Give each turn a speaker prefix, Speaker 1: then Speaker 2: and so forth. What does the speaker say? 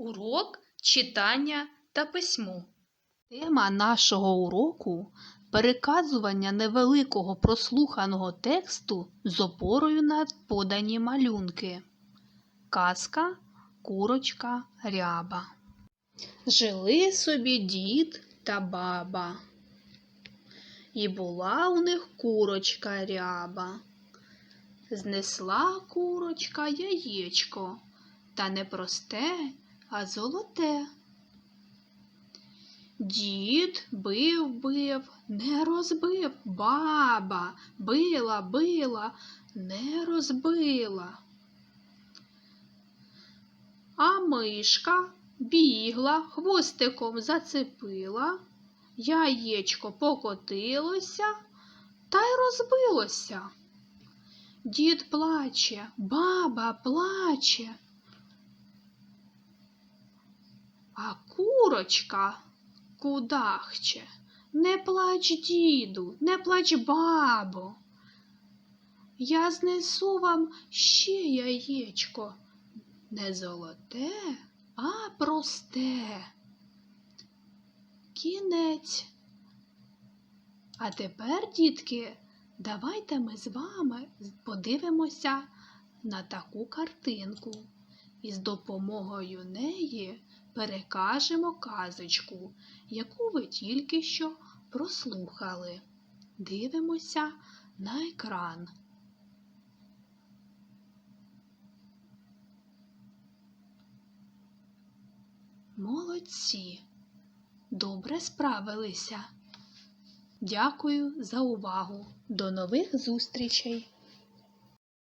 Speaker 1: Урок читання та письмо.
Speaker 2: Тема нашого уроку переказування невеликого прослуханого тексту з опорою на подані малюнки. Казка Курочка Ряба. Жили собі дід та баба. І була у них курочка ряба. Знесла курочка яєчко, та не просте, а золоте. Дід бив, бив, не розбив, баба била, била, не розбила. А мишка бігла, хвостиком зацепила, яєчко покотилося та й розбилося. Дід плаче, баба плаче. А курочка кудахче. Не плач, діду, не плач, бабо. Я знесу вам ще яєчко. Не золоте, а просте. Кінець. А тепер, дітки, давайте ми з вами подивимося на таку картинку і з допомогою неї перекажемо казочку, яку ви тільки що прослухали. Дивимося на екран. Молодці. Добре справилися. Дякую за увагу. До нових зустрічей!